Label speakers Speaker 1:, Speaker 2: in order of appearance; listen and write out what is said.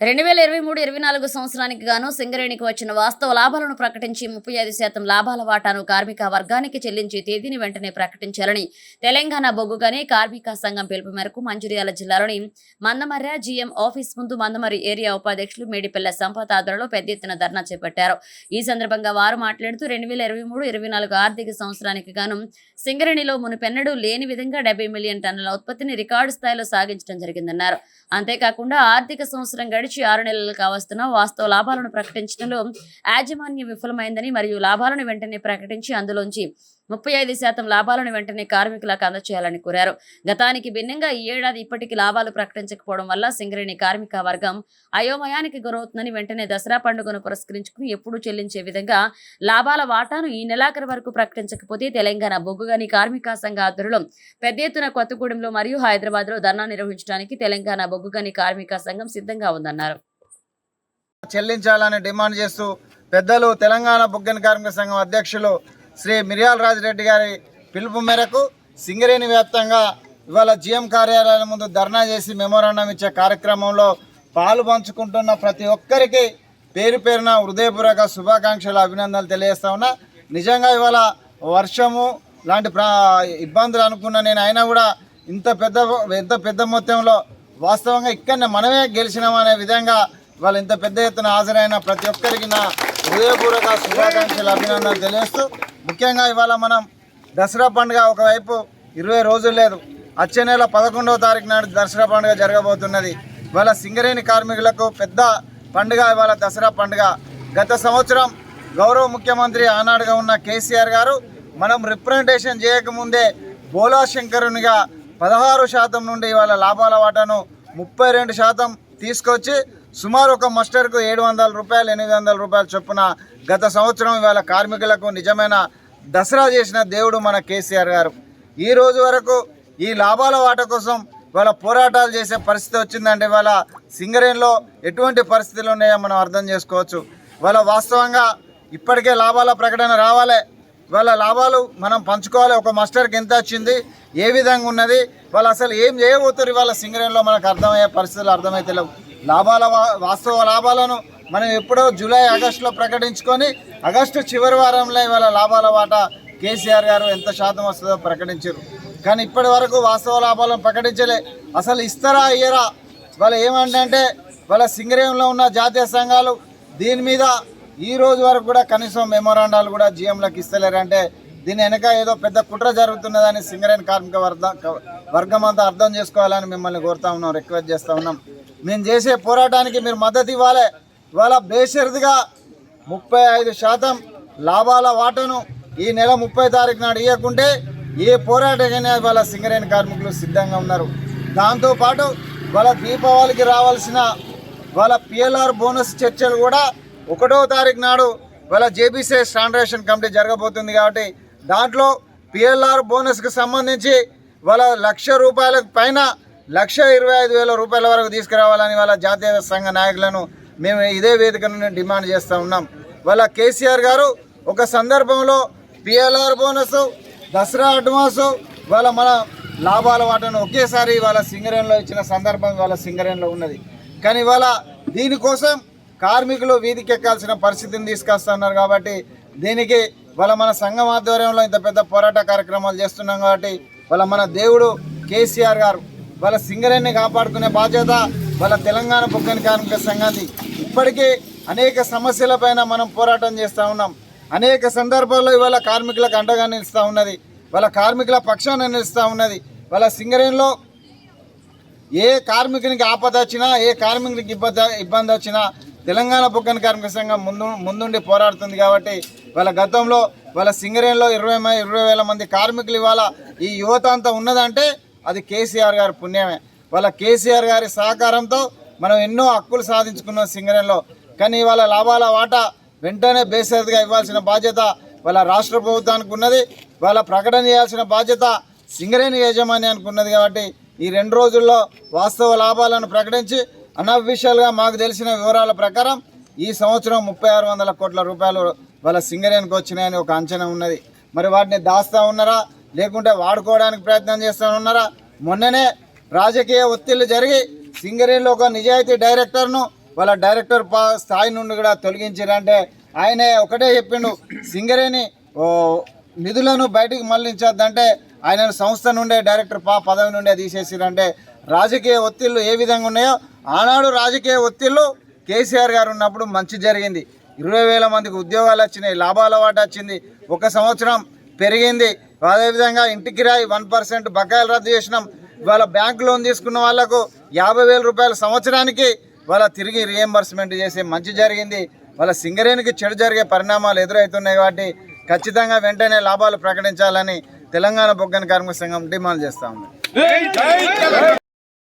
Speaker 1: రెండు వేల ఇరవై మూడు ఇరవై నాలుగు సంవత్సరానికి గాను సింగరేణికి వచ్చిన వాస్తవ లాభాలను ప్రకటించి ముప్పై ఐదు శాతం లాభాల వాటాను కార్మిక వర్గానికి చెల్లించి తేదీని వెంటనే ప్రకటించాలని తెలంగాణ బొగ్గుగానే కార్మిక సంఘం పిలుపు మేరకు మంచిర్యాల జిల్లాలోని మందమర్య జీఎం ఆఫీస్ ముందు మందమరి ఏరియా ఉపాధ్యక్షులు మేడిపిల్ల సంపత్ ఆధ్వర్యంలో పెద్ద ఎత్తున ధర్నా చేపట్టారు. ఈ సందర్భంగా వారు మాట్లాడుతూ రెండు వేల ఇరవై మూడు ఇరవై నాలుగు ఆర్థిక సంవత్సరానికి గాను సింగరేణిలో మునుపెన్నడూ లేని విధంగా డెబ్బై మిలియన్ టన్నుల ఉత్పత్తిని రికార్డు స్థాయిలో సాగించడం జరిగిందన్నారు. అంతేకాకుండా ఆర్థిక సంవత్సరం గడిచి ఆరు నెలలు కావస్తున్న వాస్తవ లాభాలను ప్రకటించడంలో యాజమాన్యం విఫలమైందని మరియు లాభాలను వెంటనే ప్రకటించి అందులోంచి ముప్పై ఐదు శాతం లాభాలను వెంటనే కార్మికులకు అందచేయాలని కోరారు. గతానికి భిన్నంగా ఈ ఏడాది ఇప్పటికీ లాభాలు ప్రకటించకపోవడం వల్ల సింగరేణి కార్మిక వర్గం అయోమయానికి గురవుతుందని వెంటనే దసరా పండుగను పురస్కరించుకుని ఎప్పుడూ చెల్లించే విధంగా లాభాల వాటాను ఈ నెలాఖరు వరకు ప్రకటించకపోతే తెలంగాణ బొగ్గుగని కార్మిక సంఘ ఆధ్వర్యంలో పెద్ద ఎత్తున కొత్తగూడెంలో మరియు హైదరాబాద్లో ధర్నా నిర్వహించడానికి తెలంగాణ బొగ్గుగని కార్మిక సంఘం సిద్ధంగా ఉందన్నారు.
Speaker 2: చెల్లించాలని డిమాండ్ చేస్తూ పెద్దలు తెలంగాణ బొగ్గని కార్మిక సంఘం అధ్యక్షులు శ్రీ మిర్యాల రాజిరెడ్డి గారి పిలుపు మేరకు సింగరేణి వ్యాప్తంగా ఇవాళ జిఎం కార్యాలయం ముందు ధర్నా చేసి మెమోరాండం ఇచ్చే కార్యక్రమంలో పాలు పంచుకుంటున్న ప్రతి ఒక్కరికి పేరు పేరున హృదయపూర్వక శుభాకాంక్షలు అభినందనలు తెలియజేస్తా ఉన్నా. నిజంగా ఇవాళ వర్షము లాంటి ప్రా ఇబ్బందులు అనుకున్న నేను అయినా కూడా ఇంత పెద్ద ఇంత పెద్ద మొత్తంలో వాస్తవంగా ఇక్కడనే మనమే గెలిచినామనే విధంగా వాళ్ళు ఇంత పెద్ద ఎత్తున హాజరైన ప్రతి ఒక్కరికి నా హృదయపూర్వక శుభాకాంక్షలు అభినందనలు తెలియజేస్తూ ముఖ్యంగా ఇవాళ మనం దసరా పండుగ ఒకవైపు ఇరవై రోజులు లేదు. వచ్చే నెల పదకొండవ తారీఖు నాడు దసరా పండుగ జరగబోతున్నది. ఇవాళ సింగరేణి కార్మికులకు పెద్ద పండుగ ఇవాళ దసరా పండుగ. గత సంవత్సరం గౌరవ ముఖ్యమంత్రి ఆనాడుగా ఉన్న కేసీఆర్ గారు మనం రిప్రజెంటేషన్ చేయకముందే బోలా శంకరునిగా పదహారు శాతం నుండి ఇవాళ లాభాల వాటాను ముప్పై రెండు శాతం తీసుకొచ్చి సుమారు ఒక మస్టర్కు ఏడు వందల రూపాయలు ఎనిమిది వందల రూపాయలు చొప్పున గత సంవత్సరం ఇవాళ కార్మికులకు నిజమైన దసరా చేసిన దేవుడు మన కేసీఆర్ గారు. ఈ రోజు వరకు ఈ లాభాల వాట కోసం వాళ్ళ పోరాటాలు చేసే పరిస్థితి వచ్చిందంటే వాళ్ళ సింగరేణిలో ఎటువంటి పరిస్థితులు ఉన్నాయో మనం అర్థం చేసుకోవచ్చు. వాళ్ళ వాస్తవంగా ఇప్పటికే లాభాల ప్రకటన రావాలి. వాళ్ళ లాభాలు మనం పంచుకోవాలి. ఒక మాస్టర్కి ఎంత వచ్చింది. ఏ విధంగా ఉన్నది? వాళ్ళు అసలు ఏం చేయబోతారు ఇవాళ సింగరేణిలో? మనకు అర్థమయ్యే పరిస్థితులు అర్థమైతే లేవు. లాభాల వాస్తవ లాభాలను మనం ఎప్పుడో జూలై ఆగస్టులో ప్రకటించుకొని ఆగస్టు చివరి వారంలో ఇవాళ లాభాల వాటా కేసీఆర్ గారు ఎంత శాతం వస్తుందో ప్రకటించారు. కానీ ఇప్పటి వరకు వాస్తవ లాభాలను ప్రకటించలే. అసలు ఇస్తారా అయ్యరా వాళ్ళు ఏమంటే వాళ్ళ సింగరేణిలో ఉన్న జాతీయ సంఘాలు దీని మీద ఈ రోజు వరకు కూడా కనీసం మెమోరాండాలు కూడా జిఎంలకు ఇస్తలేరంటే దీని వెనక ఏదో పెద్ద కుట్ర జరుగుతున్నదని సింగరేణి కార్మిక వర్గ వర్గం అంతా అర్థం చేసుకోవాలని మిమ్మల్ని కోరుతా ఉన్నాం రిక్వెస్ట్ చేస్తూ ఉన్నాం. మేము చేసే పోరాటానికి మీరు మద్దతు ఇవ్వాలి. ఇవాళ బేషరతుగా ముప్పై ఐదు శాతం లాభాల వాటను ఈ నెల ముప్పై తారీఖు నాడు ఇవ్వకుంటే ఏ పోరాటమైనా వాళ్ళ సింగరేణి కార్మికులు సిద్ధంగా ఉన్నారు. దాంతోపాటు వాళ్ళ దీపావళికి రావాల్సిన వాళ్ళ పిఎల్ఆర్ బోనస్ చర్చలు కూడా ఒకటో తారీఖు నాడు వాళ్ళ జేబీసీ స్టాండరేషన్ కమిటీ జరగబోతుంది కాబట్టి దాంట్లో పిఎల్ఆర్ బోనస్కి సంబంధించి వాళ్ళ లక్ష రూపాయలకు పైన లక్ష ఇరవై ఐదు వేల రూపాయల వరకు తీసుకురావాలని వాళ్ళ జాతీయ సంఘ నాయకులను మేము ఇదే వేదిక నుండి డిమాండ్ చేస్తూ ఉన్నాం. వాళ్ళ కేసీఆర్ గారు ఒక సందర్భంలో పిఎల్ఆర్ బోనస్ దసరా అడ్వాన్స్ వాళ్ళ మన లాభాల వాటను ఒకేసారి వాళ్ళ సింగరేణిలో ఇచ్చిన సందర్భం వాళ్ళ సింగరేణిలో ఉన్నది. కానీ ఇవాళ దీనికోసం కార్మికులు వీధికి ఎక్కాల్సిన పరిస్థితిని తీసుకొస్తున్నారు కాబట్టి దీనికి వాళ్ళ మన సంఘం ఆధ్వర్యంలో ఇంత పెద్ద పోరాట కార్యక్రమాలు చేస్తున్నాం కాబట్టి వాళ్ళ మన దేవుడు కేసీఆర్ గారు వాళ్ళ సింగరేణిని కాపాడుకునే బాధ్యత వాళ్ళ తెలంగాణ బొగ్గని కార్మిక సంఘాన్ని ఇప్పటికీ అనేక సమస్యలపైన మనం పోరాటం చేస్తూ ఉన్నాం. అనేక సందర్భాల్లో ఇవాళ కార్మికులకు అండగా నిలుస్తూ ఉన్నది. వాళ్ళ కార్మికుల పక్షాన నిలుస్తూ ఉన్నది. వాళ్ళ సింగరేణిలో ఏ కార్మికునికి ఆపద వచ్చినా ఏ కార్మికునికి ఇబ్బంది ఇబ్బంది వచ్చినా తెలంగాణ బొగ్గన కార్మిక సంఘం ముందు ముందుండి పోరాడుతుంది కాబట్టి వాళ్ళ గతంలో వాళ్ళ సింగరేణిలో ఇరవై ఇరవై వేల మంది కార్మికులు ఇవాళ ఈ యువత అంతా ఉన్నదంటే అది కేసీఆర్ గారి పుణ్యమే. వాళ్ళ కేసీఆర్ గారి సహకారంతో మనం ఎన్నో హక్కులు సాధించుకున్నాం సింగరేణిలో. కానీ ఇవాళ లాభాల వాటా వెంటనే బేసరిగా ఇవ్వాల్సిన బాధ్యత వాళ్ళ రాష్ట్ర ప్రభుత్వానికి ఉన్నది. వాళ్ళ ప్రకటన చేయాల్సిన బాధ్యత సింగరేణి యాజమాన్యానికి ఉన్నది కాబట్టి ఈ రెండు రోజుల్లో వాస్తవ లాభాలను ప్రకటించి అన్అఫీషియల్గా మాకు తెలిసిన వివరాల ప్రకారం ఈ సంవత్సరం ముప్పై ఆరు వందల కోట్ల రూపాయలు వాళ్ళ సింగరేణికి వచ్చినాయని ఒక అంచనా ఉన్నది. మరి వాటిని దాస్తా ఉన్నారా? లేకుంటే వాడుకోవడానికి ప్రయత్నం చేస్తూ ఉన్నారా? మొన్ననే రాజకీయ ఒత్తిళ్ళు జరిగి సింగరేణిలో ఒక నిజాయితీ డైరెక్టర్ను వాళ్ళ డైరెక్టర్ పా స్థాయి నుండి కూడా తొలగించారంటే ఆయనే ఒకటే చెప్పిండు సింగరేణి ఓ, నిధులను బయటికి మళ్ళించొద్దంటే ఆయన సంస్థ నుండే డైరెక్టర్ పా పదవి నుండే తీసేసిరంటే రాజకీయ ఒత్తిళ్ళు ఏ విధంగా ఉన్నాయో ఆనాడు రాజకీయ ఒత్తిళ్ళు కేసీఆర్ గారు ఉన్నప్పుడు మంచి జరిగింది. ఇరవై వేల మందికి ఉద్యోగాలు వచ్చినాయి లాభాల వాట వచ్చింది. ఒక సంవత్సరం పెరిగింది. అదేవిధంగా ఇంటికి రాయి వన్ పర్సెంట్ బకాయిలు రద్దు చేసినాం. ఇవాళ బ్యాంక్ లోన్ తీసుకున్న వాళ్ళకు యాభై వేల రూపాయల సంవత్సరానికి వాళ్ళ తిరిగి రియంబర్స్మెంట్ చేసే మంచి జరిగింది. వాళ్ళ సింగరేణికి చెడు జరిగే పరిణామాలు ఎదురవుతున్నాయి కాబట్టి ఖచ్చితంగా వెంటనే లాభాలు ప్రకటించాలని తెలంగాణ బొగ్గన కార్మిక సంఘం డిమాండ్ చేస్తా ఉంది.